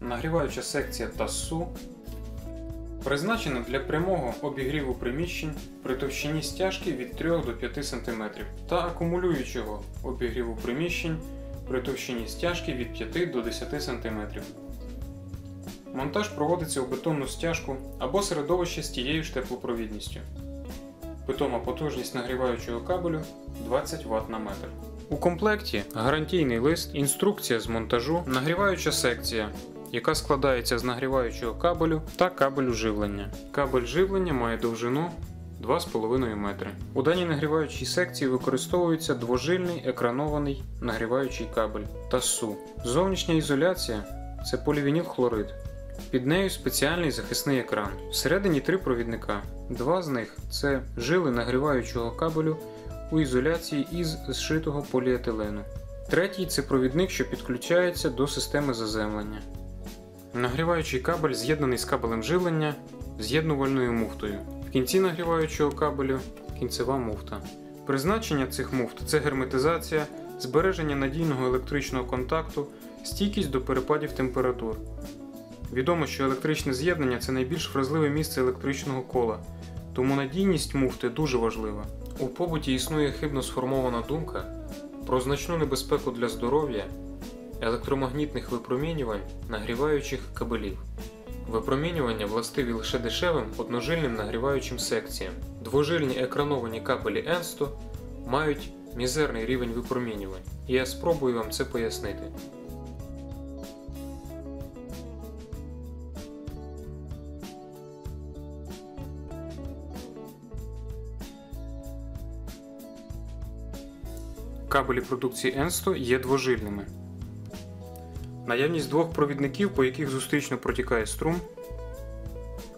Нагріваюча секція ТАСУ призначена для прямого обігріву приміщень при товщині стяжки від 3 до 5 см та акумулюючого обігріву приміщень при товщині стяжки від 5 до 10 см. Монтаж проводиться у бетонну стяжку або середовище з тією ж теплопровідністю. Питома потужність нагріваючого кабелю 20 Вт на метр. У комплекті гарантійний лист, інструкція з монтажу, нагріваюча секція, яка складається з нагріваючого кабелю та кабелю живлення. Кабель живлення має довжину 2,5 метри. У даній нагріваючій секції використовується двожильний екранований нагріваючий кабель ТАСУ. Зовнішня ізоляція це полівінілхлорид. Під нею спеціальний захисний екран. Всередині три провідника. Два з них це жили нагріваючого кабелю у ізоляції із зшитого поліетилену. Третій це провідник, що підключається до системи заземлення. Нагріваючий кабель з'єднаний з кабелем живлення з'єднувальною муфтою. В кінці нагріваючого кабелю кінцева муфта. Призначення цих муфт це герметизація, збереження надійного електричного контакту, стійкість до перепадів температур. Відомо, що електричне з'єднання це найбільш вразливе місце електричного кола, тому надійність муфти дуже важлива. У побуті існує хибно сформована думка про значну небезпеку для здоров'я електромагнітних випромінювань нагріваючих кабелів. Випромінювання властиві лише дешевим одножильним нагріваючим секціям. Двожильні екрановані кабелі N100 мають мізерний рівень випромінювань, і я спробую вам це пояснити. Кабелі продукції N100 є двожильними. Наявність двох провідників, по яких зустрічно протікає струм,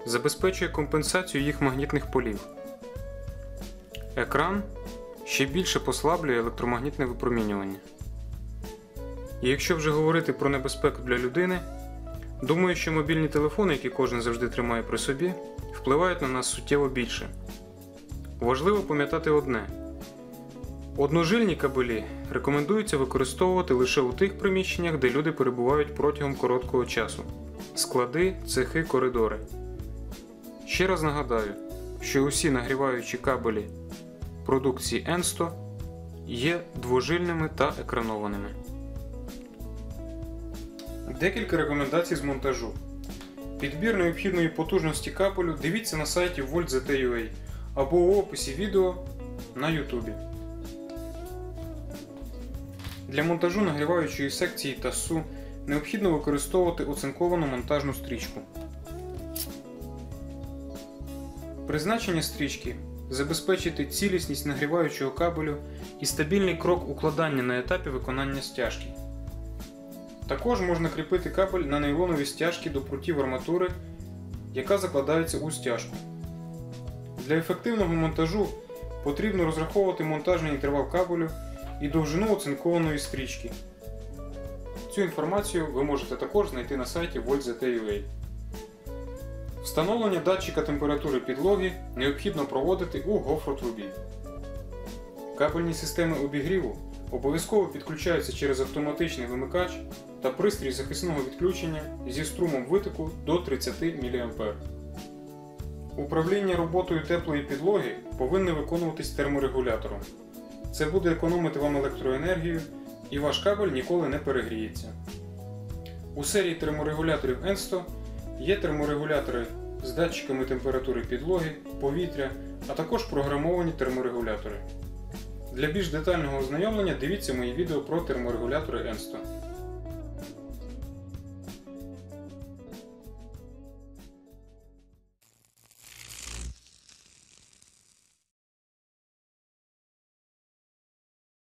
забезпечує компенсацію їх магнітних полів. Екран ще більше послаблює електромагнітне випромінювання. І якщо вже говорити про небезпеку для людини, думаю, що мобільні телефони, які кожен завжди тримає при собі, впливають на нас суттєво більше. Важливо пам'ятати одне. Одножильні кабелі рекомендується використовувати лише у тих приміщеннях, де люди перебувають протягом короткого часу склади, цехи, коридори. Ще раз нагадаю, що усі нагріваючі кабелі продукції N100 є двожильними та екранованими. Декілька рекомендацій з монтажу. Підбір необхідної потужності кабелю дивіться на сайті VoltZT.ua або у описі відео на YouTube. Для монтажу нагріваючої секції ТАСУ необхідно використовувати оцинковану монтажну стрічку. Призначення стрічки забезпечити цілісність нагріваючого кабелю і стабільний крок укладання на етапі виконання стяжки. Також можна кріпити кабель на нейлонові стяжки до прутів арматури, яка закладається у стяжку. Для ефективного монтажу потрібно розраховувати монтажний інтервал кабелю і довжину оцинкованої стрічки. Цю інформацію ви можете також знайти на сайті VoltZT.ua. Встановлення датчика температури підлоги необхідно проводити у гофротрубі. Кабельні системи обігріву обов'язково підключаються через автоматичний вимикач та пристрій захисного відключення зі струмом витоку до 30 мА. Управління роботою теплої підлоги повинне виконуватись терморегулятором. Це буде економити вам електроенергію і ваш кабель ніколи не перегріється. У серії терморегуляторів N100 є терморегулятори з датчиками температури підлоги, повітря, а також програмовані терморегулятори. Для більш детального ознайомлення дивіться мої відео про терморегулятори N100.